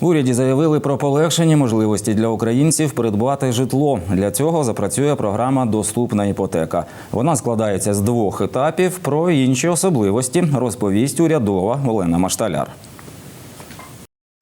В уряді заявили про полегшені можливості для українців придбати житло. Для цього запрацює програма Доступна іпотека. Вона складається з двох етапів. Про інші особливості розповість урядова Олена Машталяр.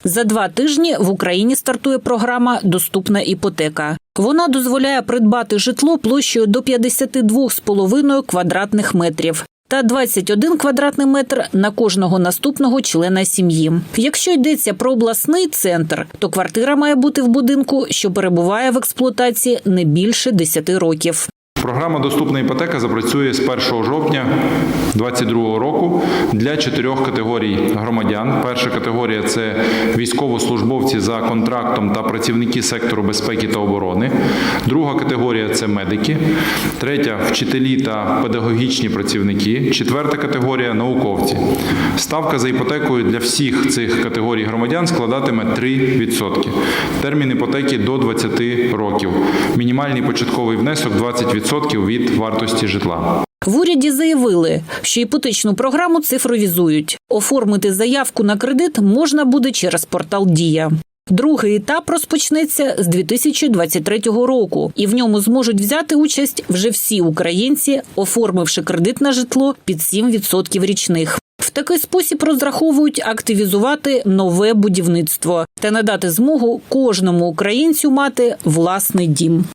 За два тижні в Україні стартує програма Доступна іпотека. Вона дозволяє придбати житло площею до 52,5 квадратних метрів. Та 21 квадратний метр на кожного наступного члена сім'ї. Якщо йдеться про обласний центр, то квартира має бути в будинку, що перебуває в експлуатації не більше 10 років. Програма Доступна іпотека запрацює з 1 жовтня 2022 року для чотирьох категорій громадян. Перша категорія це військовослужбовці за контрактом та працівники сектору безпеки та оборони. Друга категорія це медики. Третя вчителі та педагогічні працівники. Четверта категорія науковці. Ставка за іпотекою для всіх цих категорій громадян складатиме 3%. Термін іпотеки до 20 років. Мінімальний початковий внесок 20% від вартості житла. В уряді заявили, що іпотечну програму цифровізують. Оформити заявку на кредит можна буде через портал Дія. Другий етап розпочнеться з 2023 року, і в ньому зможуть взяти участь вже всі українці, оформивши кредит на житло під 7% річних. В такий спосіб розраховують активізувати нове будівництво та надати змогу кожному українцю мати власний дім.